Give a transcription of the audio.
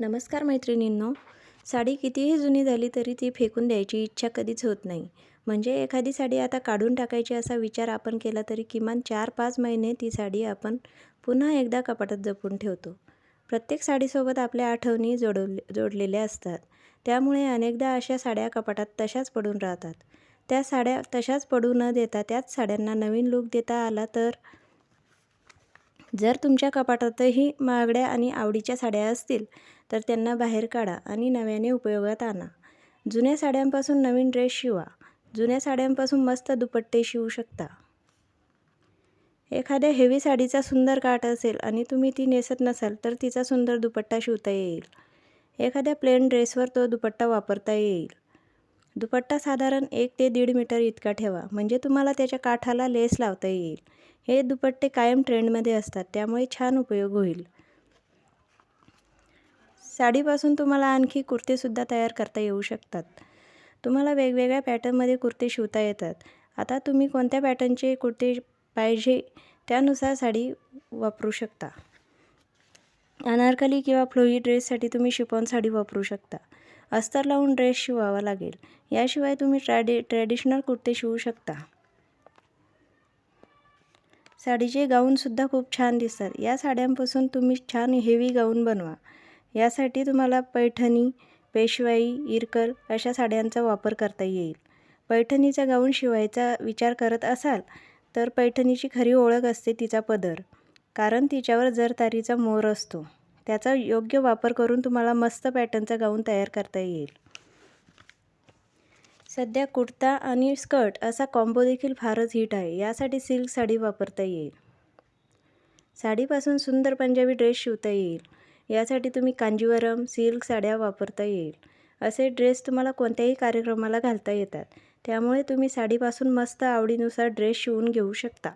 नमस्कार मैत्रिणींनो. साडी कितीही जुनी झाली तरी ती फेकून द्यायची इच्छा कधीच होत नाही. म्हणजे एखादी साडी आता काढून टाकायची असा विचार आपण केला तरी किमान चार पाच महिने ती साडी आपण पुन्हा एकदा कपाटात जपून ठेवतो. प्रत्येक साडीसोबत आपल्या आठवणी जोडवले जोडलेल्या असतात. त्यामुळे अनेकदा अशा साड्या कपाटात तशाच पडून राहतात. त्या साड्या तशाच पडू न देता त्याच साड्यांना नवीन लूक देता आला तर जर तुमच्या कपाटातही महागड्या आणि आवडीच्या साड्या असतील तर त्यांना बाहेर काढा आणि नव्याने उपयोगात आणा. जुन्या साड्यांपासून नवीन ड्रेस शिवा. जुन्या साड्यांपासून मस्त दुपट्टे शिवू शकता. एखाद्या हेवी साडीचा सुंदर काठ असेल आणि तुम्ही ती नेसत नसाल तर तिचा सुंदर दुपट्टा शिवता येईल. एखाद्या प्लेन ड्रेसवर तो दुपट्टा वापरता येईल. दुपट्टा साधारण एक ते दीड मीटर इतका ठेवा म्हणजे तुम्हाला त्याच्या काठाला लेस लावता येईल. हे दुपट्टे कायम ट्रेंडमध्ये असतात त्यामुळे छान उपयोग होईल. साडीपासून तुम्हाला आणखी कुर्तेसुद्धा तयार करता येऊ शकतात. तुम्हाला वेगवेगळ्या पॅटर्नमध्ये कुर्ते शिवता येतात. आता तुम्ही कोणत्या पॅटर्नचे कुर्ते पाहिजे त्यानुसार साडी वापरू शकता. अनारकली किंवा फ्लोई ड्रेससाठी तुम्ही शिपॉन साडी वापरू शकता. अस्तर लावून ड्रेस शिवावा लागेल. याशिवाय तुम्ही ट्रॅडि ट्रॅडिशनल कुर्ते शिवू शकता. साडीचे गाऊनसुद्धा खूप छान दिसतात. या साड्यांपासून तुम्ही छान हेवी गाऊन बनवा. यासाठी तुम्हाला पैठणी पेशवाई इरकल अशा साड्यांचा वापर करता येईल. पैठणीचा गाऊन शिवायचा विचार करत असाल तर पैठणीची खरी ओळख असते तिचा पदर. कारण तिच्यावर जरतारीचा मोर असतो. त्याचा योग्य वापर करून तुम्हाला मस्त पॅटर्नचा गाऊन तयार करता येईल. सध्या कुर्ता आणि स्कर्ट असा कॉम्बो देखील फारच हिट आहे. यासाठी सिल्क साडी वापरता येईल. साडीपासून सुंदर पंजाबी ड्रेस शिवता येईल. यासाठी तुम्ही कांजीवरम सिल्क साड्या वापरता येईल. असे ड्रेस तुम्हाला कोणत्याही कार्यक्रमाला घालता येतात. त्यामुळे तुम्ही साडीपासून मस्त आवडीनुसार ड्रेस शिवून घेऊ शकता.